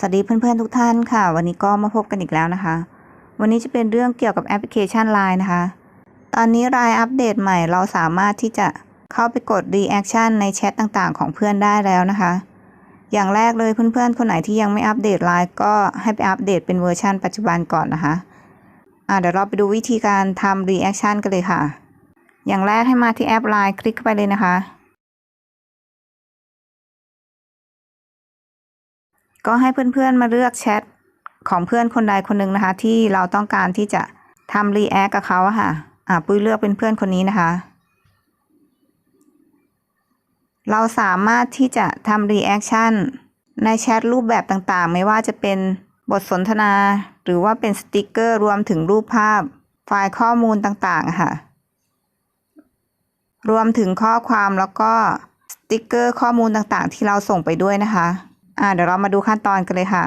สวัสดีเพื่อนๆทุกท่านค่ะ วันนี้ก็มาพบกันอีกแล้วนะคะ วันนี้จะเป็นเรื่องเกี่ยวกับแอปพลิเคชัน Line นะคะ ตอนนี้ Line อัปเดตใหม่เราสามารถที่จะเข้าไปกด Reaction ในแชทต่างๆ ของเพื่อนได้แล้วนะคะ อย่างแรกเลยเพื่อนๆ คนไหนที่ยังไม่อัปเดต Line ก็ให้ไปอัปเดตเป็นเวอร์ชันปัจจุบันก่อนนะคะอ่าเดี๋ยวเราไปดูวิธีการทำ Reaction กันเลยค่ะ อย่างแรกให้มาที่แอป Line คลิกเข้าไปเลยนะคะ ก็ให้เพื่อนๆมาเลือกแชทของเพื่อนคนใดคนหนึ่งนะคะ ที่เราต้องการที่จะทำรีแอคกับเขาอะค่ะ อ่าปุ้ยเลือกเป็นเพื่อนคนนี้นะคะ เราสามารถที่จะทำรีแอคชั่นในแชทรูปแบบต่างๆ ไม่ว่าจะเป็นบทสนทนา หรือว่าเป็นสติกเกอร์รวมถึงรูปภาพ ไฟล์ข้อมูลต่างๆ ค่ะ รวมถึงข้อความแล้วก็สติกเกอร์ข้อมูลต่างๆ ที่เราส่งไปด้วยนะคะ อ่าเดี๋ยวเรามาดูขั้นตอนกันเลยค่ะ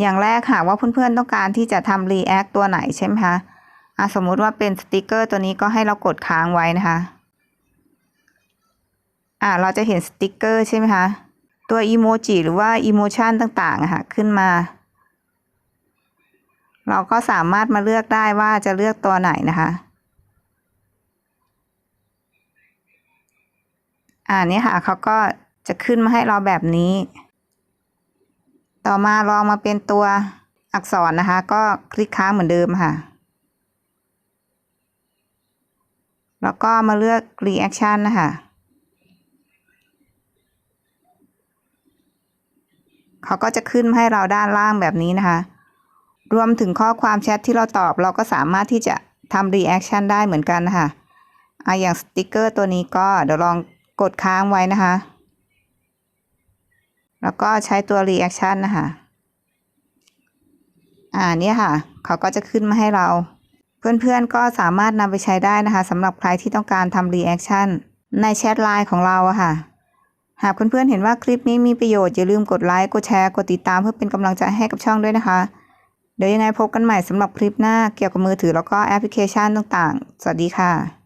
อย่างแรกหากว่าเพื่อนๆต้องการที่จะทำ React ตัวไหนใช่ไหมคะอ่าสมมุติว่าเป็นสติกเกอร์ตัวนี้ก็ให้เรากดค้างไว้นะคะอ่าเราจะเห็นสติกเกอร์ใช่ไหมคะตัวอีโมจิหรือว่าอีโมชันต่างๆค่ะขึ้นมา เราก็สามารถมาเลือกได้ว่าจะเลือกตัวไหนนะคะอ่านี่ค่ะเขาก็ จะขึ้นมาให้เราแบบนี้ ต่อมาลองมาเป็นตัวอักษรนะคะ ก็คลิกค้างเหมือนเดิมค่ะ แล้วก็มาเลือก reaction นะคะ เขาก็จะขึ้นมาให้เราด้านล่างแบบนี้นะคะ รวมถึงข้อความแชทที่เราตอบเราก็สามารถที่จะทำ reaction ได้เหมือนกันนะคะอะอย่างสติกเกอร์ตัวนี้ก็เดี๋ยวลองกดค้างไว้นะคะ แล้วก็ใช้ตัว reaction นะคะ อ่าเนี่ยค่ะ เขาก็จะขึ้นมาให้เรา เพื่อนๆก็สามารถนำไปใช้ได้นะคะสำหรับใครที่ต้องการทำ reaction ในแชทไลน์ของเราอะค่ะ หากเพื่อนๆเห็นว่าคลิปนี้มีประโยชน์อย่าลืมกดไลค์กดแชร์กดติดตามเพื่อเป็นกำลังใจให้กับช่องด้วยนะคะ เดี๋ยวยังไงพบกันใหม่สำหรับคลิปหน้าเกี่ยวกับมือถือแล้วก็แอปพลิเคชันต่างๆ สวัสดีค่ะ